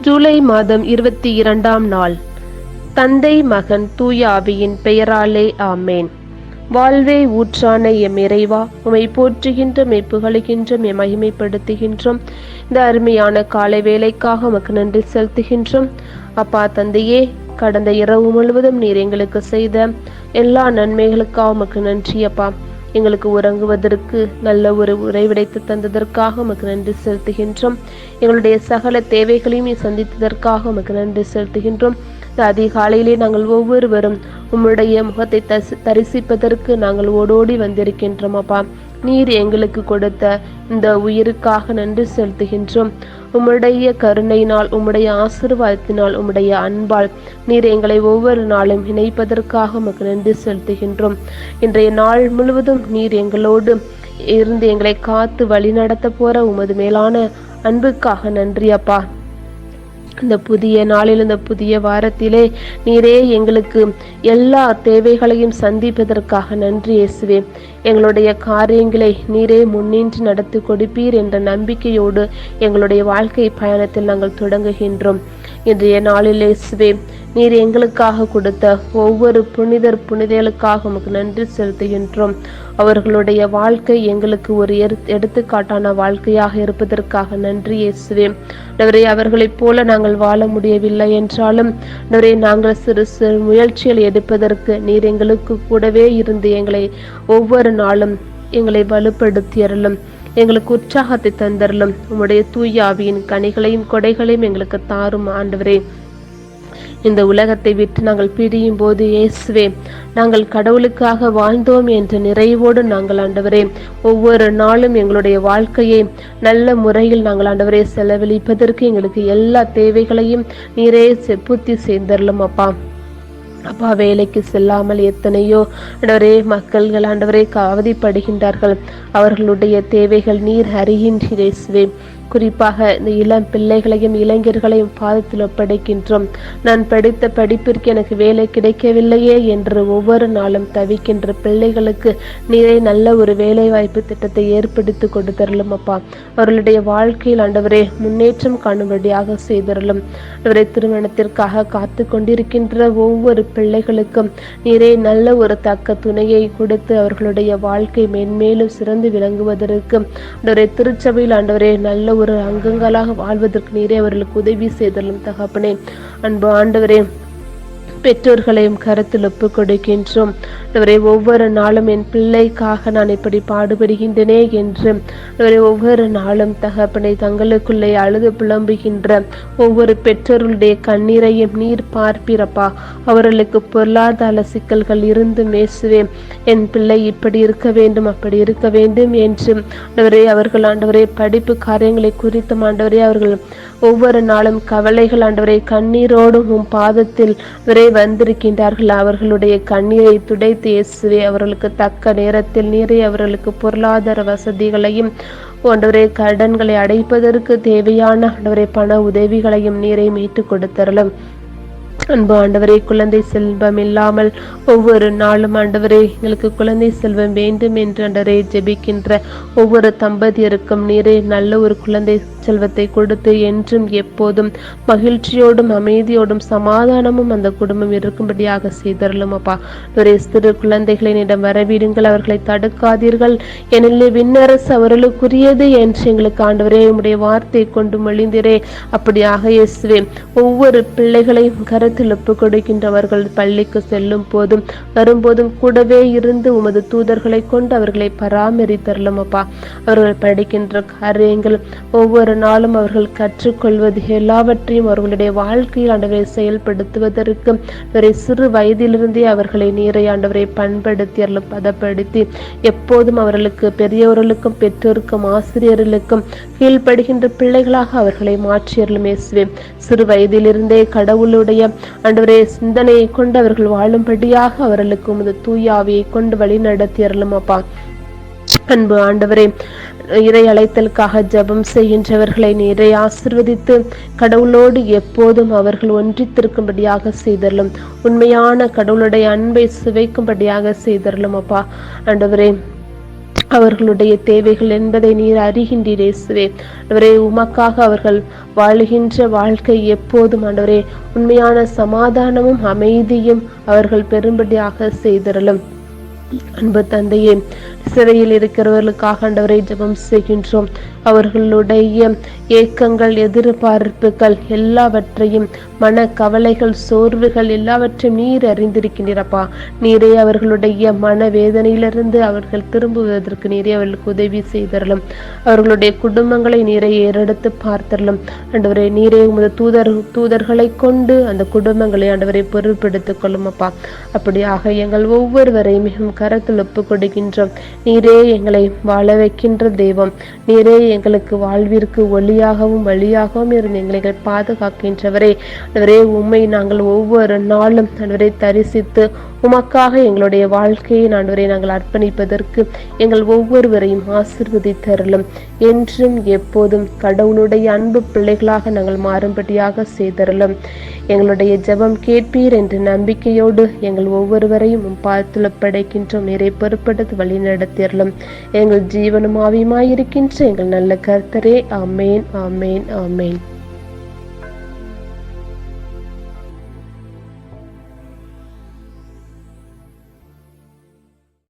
ஜூலை மாதம் இருபத்தி இரண்டாம் நாள். தந்தை மகன் தூய ஆவியின் பெயராலே ஆமேன். வாழ்வே ஊற்றான எம் இறைவா உமை போற்றுகின்ற மெய் புகழுகின்றோம் எம் மகிமைப்படுத்துகின்றோம். இந்த அருமையான காலை வேலைக்காக உமக்கு நன்றி செலுத்துகின்றோம். அப்பா தந்தையே கடந்த இரவு முழுவதும் நீர் எங்களுக்கு செய்த எல்லா நன்மைகளுக்காக உமக்கு நன்றி அப்பா. எங்களுக்கு உறங்குவதற்கு நல்ல ஒரு உறைவிடைத்து தந்ததற்காக உமக்கு நன்றி செலுத்துகின்றோம். எங்களுடைய சகல தேவைகளையும் நீ சந்தித்ததற்காக உமக்கு நன்றி செலுத்துகின்றோம். அதிகாலையிலே நாங்கள் ஒவ்வொருவரும் உம்முடைய முகத்தை தசி தரிசிப்பதற்கு நாங்கள் ஓடோடி வந்திருக்கின்றோம் அப்பா. நீர் எங்களுக்கு கொடுத்த இந்த உயிருக்காக நன்றி செலுத்துகின்றோம். உம்முடைய கருணையினால் உம்முடைய ஆசிர்வாதத்தினால் உம்முடைய அன்பால் நீர் எங்களை ஒவ்வொரு நாளும் இணைப்பதற்காக உமக்கு நன்றி செலுத்துகின்றோம். இன்றைய நாள் முழுவதும் நீர் எங்களோடு இருந்து எங்களை காத்து வழிநடத்த போற உமது மேலான அன்புக்காக நன்றி அப்பா. இந்த புதிய நாளில் இந்த புதிய வாரத்திலே நீரே எங்களுக்கு எல்லா தேவைகளையும் சந்திப்பதற்காக நன்றி இயேசுவே. எங்களுடைய காரியங்களை நீரே முன்னின்று நடத்தி கொடுப்பீர் என்ற நம்பிக்கையோடு எங்களுடைய வாழ்க்கை பயணத்தில் நாங்கள் தொடங்குகின்றோம். இன்றைய நாளில் இயேசுவே நீர் எங்களுக்காக கொடுத்த ஒவ்வொரு புனிதர் புனிதர்களுக்காக உமக்கு நன்றி செலுத்துகின்றோம். அவர்களுடைய வாழ்க்கை எங்களுக்கு ஒரு எடுத்துக்காட்டான வாழ்க்கையாக இருப்பதற்காக நன்றி இயேசுவே. நவரே அவர்களைப் போல நாங்கள் வாழ முடியவில்லை என்றாலும் நவரே நாங்கள் சிறு சிறு முயற்சிகள் எடுப்பதற்கு நீர் எங்களுக்கு கூடவே இருந்து எங்களை ஒவ்வொரு நாளும் எங்களை வலுப்படுத்தி அருளும் எங்களுக்கு உற்சாகத்தை தந்தரலும் உம்முடைய தூயாவியின் கனிகளையும் கொடைகளையும் எங்களுக்கு தாரும் ஆண்டவரே. இந்த உலகத்தை விட்டு நாங்கள் பிரியும் போது இயேசுவே நாங்கள் கடவுளுக்காக வாழ்ந்தோம் என்ற நிறைவோடு நாங்கள் ஆண்டவரே ஒவ்வொரு நாளும் எங்களுடைய வாழ்க்கையை நல்ல முறையில் நாங்கள் ஆண்டவரே செலவழிப்பதற்கு எங்களுக்கு எல்லா தேவைகளையும் நீரே பூர்த்தி செய்தரலும் அப்பா. அப்பா வேலைக்கு செல்லாமல் எத்தனையோ ஆண்டவரே மக்கள்கள் ஆண்டவரே அவதிப்படுகின்றார்கள் அவர்களுடைய தேவைகள் நீர் அறிகின்றே குறிப்பாக இந்த இளம் பிள்ளைகளையும் இளைஞர்களையும் பாதத்தில் ஒப்படைக்கின்றோம். நான் படித்த படிப்பிற்கு எனக்கு வேலை கிடைக்கவில்லையே என்று ஒவ்வொரு நாளும் தவிக்கின்ற பிள்ளைகளுக்கு நீரை நல்ல ஒரு வேலை வாய்ப்பு திட்டத்தை ஏற்படுத்தி கொடுத்தரலும் அப்பா. அவர்களுடைய வாழ்க்கையில் ஆண்டவரே முன்னேற்றம் காணும்படியாக செய்தரலும் அவரை திருமணத்திற்காக காத்து கொண்டிருக்கின்ற ஒவ்வொரு பிள்ளைகளுக்கும் நீரே நல்ல ஒரு தக்க துணையை கொடுத்து அவர்களுடைய வாழ்க்கை மென்மேலும் சிறந்து விளங்குவதற்கு ஆண்டவரை திருச்சபையில் ஆண்டவரே நல்ல ஒரு அங்கங்களாக வாழ்வதற்கு நீரே அவர்களுக்கு உதவி செய்தலும் தகப்பனே. அன்பு ஆண்டவரே பெற்றோர்களையும் கருத்தில் ஒப்பு கொடுக்கின்றோம். அவரை ஒவ்வொரு நாளும் என் பிள்ளைக்காக நான் இப்படி பாடுபடுகின்றனே என்று. அவரை ஒவ்வொரு நாளும் தகப்பனை தங்களுக்குள்ளே அழுது புலம்புகின்ற ஒவ்வொரு பெற்றோர்களுடைய கண்ணீரையும் நீர் பார்ப்பிறப்பா அவர்களுக்கு பொருளாதார சிக்கல்கள் இருந்து மேசுவே என் பிள்ளை இப்படி இருக்க வேண்டும் அப்படி இருக்க வேண்டும் என்று. ஆண்டவரே அவர்கள் ஆண்டவரே படிப்பு காரியங்களை குறித்து ஆண்டவரே அவர்கள் ஒவ்வொரு நாளும் கவலைகள் ஆண்டவரை கண்ணீரோடும் பாதத்தில் வரை வந்திருக்கின்றார்கள். அவர்களுடைய கண்ணீரை துடைத்து இயேசுவே அவர்களுக்கு தக்க நேரத்தில் நீரை அவர்களுக்கு பொருளாதார வசதிகளையும் போன்றவரை கடன்களை அடைப்பதற்கு தேவையான ஆண்டவரை பண உதவிகளையும் நீரை மீட்டு கொடுத்தரலும். அன்பு ஆண்டவரே குழந்தை செல்வம் இல்லாமல் ஒவ்வொரு நாளும் ஆண்டவரே எங்களுக்கு குழந்தை செல்வம் வேண்டும் என்று ஆண்டவரே ஜெபிக்கின்ற ஒவ்வொரு தம்பதியருக்கும் நீரே நல்ல ஒரு குழந்தை செல்வத்தை கொடுத்து என்றும் எப்போதும் மகிழ்ச்சியோடும் அமைதியோடும் சமாதானமும் அந்த குடும்பம் இருக்கும்படியாக செய்தரலும் அப்பா. ஒரே சிறு குழந்தைகளினிடம் வரவிடுங்கள் அவர்களை தடுக்காதீர்கள். எனிலே விண்ணரசு அவர்களுக்குரியது என்று எங்களுக்கு ஆண்டவரே உம்முடைய வார்த்தை கொண்டு மொழிந்திரே. அப்படியாக இயேசுவே ஒவ்வொரு பிள்ளைகளையும் கருத்து ஒப்பு கொடுக்கின்றவர்கள் பள்ளிக்கு செல்லும் போதும் வரும்போதும் கூடவே இருந்து உமது தூதர்களை கொண்டு அவர்களை பராமரித்தரலும் அப்பா அவர்கள் படிக்கின்ற காரியங்கள் ஒவ்வொரு நாளும் அவர்கள் கற்றுக்கொள்வது எல்லாவற்றையும் அவர்களுடைய வாழ்க்கையில் ஆண்டவரை செயல்படுத்துவதற்கு அவரை சிறு வயதிலிருந்தே அவர்களை நீரை ஆண்டவரை பண்படுத்தி அவர்களை பதப்படுத்தி எப்போதும் அவர்களுக்கு பெரியவர்களுக்கும் பெற்றோருக்கும் ஆசிரியர்களுக்கும் கீழ்ப்படுகின்ற பிள்ளைகளாக அவர்களை மாற்றியர்களும் இயேசுவே. சிறு வயதிலிருந்தே கடவுளுடைய ஆண்டவரே சிந்தனையை கொண்டு அவர்கள் வாழும்படியாக அவர்களுக்கு உமது தூயாவியை கொண்டு வழி நடத்தியறலும் அப்பா அன்பு ஆண்டவரே இறை அழைத்தலுக்காக ஜெபம் செய்கின்றவர்களை நீரை ஆசிர்வதித்து கடவுளோடு எப்போதும் அவர்கள் ஒன்றித்திருக்கும்படியாக செய்தரலும் உண்மையான கடவுளுடைய அன்பை சுவைக்கும்படியாக செய்தரலும் அப்பா ஆண்டவரே அவர்களுடைய தேவைகள் என்பதை நீர் அறிகின்றீர் இயேசுவே. ஆண்டவரே உமக்காக அவர்கள் வாழுகின்ற வாழ்க்கை எப்போதும் ஆண்டவரே உண்மையான சமாதானமும் அமைதியும் அவர்கள் பெரும்படியாக செய்திடலும். அன்பு தந்தையே சிறையில் இருக்கிறவர்களுக்காக ஆண்டவரை ஜெபம் செய்கின்றோம். அவர்களுடைய ஏக்கங்கள் எதிர்பார்ப்புகள் எல்லாவற்றையும் மன கவலைகள் சோர்வுகள் எல்லாவற்றையும் நீர் அறிந்திருக்கின்றப்பா நீரே அவர்களுடைய மன வேதனையிலிருந்து அவர்கள் திரும்புவதற்கு நீரே அவர்களுக்கு உதவி செய்தரலும். அவர்களுடைய குடும்பங்களை நீரை ஏறெடுத்து பார்த்தரலும். ஆண்டவரே நீரே உமது தூதர் தூதர்களை கொண்டு அந்த குடும்பங்களை ஆண்டவரை பொருட்படுத்திக் கொள்ளும் அப்பா. அப்படியாக எங்கள் ஒவ்வொருவரையும் மிகவும் கரத்தில் ஒப்பு கொடுக்கின்றோம் நீரே எங்களை வாழ வைக்கின்ற தெய்வம். நீரே எங்களுக்கு வாழ்விற்கு ஒளியாகவும் வழியாகவும் இருந்து எங்களை பாதுகாக்கின்றவரே. அன்றுவரே உண்மை நாங்கள் ஒவ்வொரு நாளும் அன்றுவரை தரிசித்து உமக்காக எங்களுடைய வாழ்க்கையை ஆண்டவரை நாங்கள் அர்ப்பணிப்பதற்கு எங்கள் ஒவ்வொருவரையும் ஆசிர்வதித்தருளும் என்றும் எப்போதும் கடவுளுடைய அன்பு பிள்ளைகளாக நாங்கள் மாறும்படியாக செய்தருளும் எங்களுடைய ஜெபம் கேட்பீர் என்ற நம்பிக்கையோடு எங்கள் ஒவ்வொருவரையும் பார்த்துல படைக்கின்றோம் நிறை பொறுப்படுத்து வழி நடத்தியறலும் எங்கள் ஜீவனும் ஆவியுமாயிருக்கின்ற எங்கள் நல்ல கர்த்தரே. ஆமேன் ஆமேன் ஆமேன்.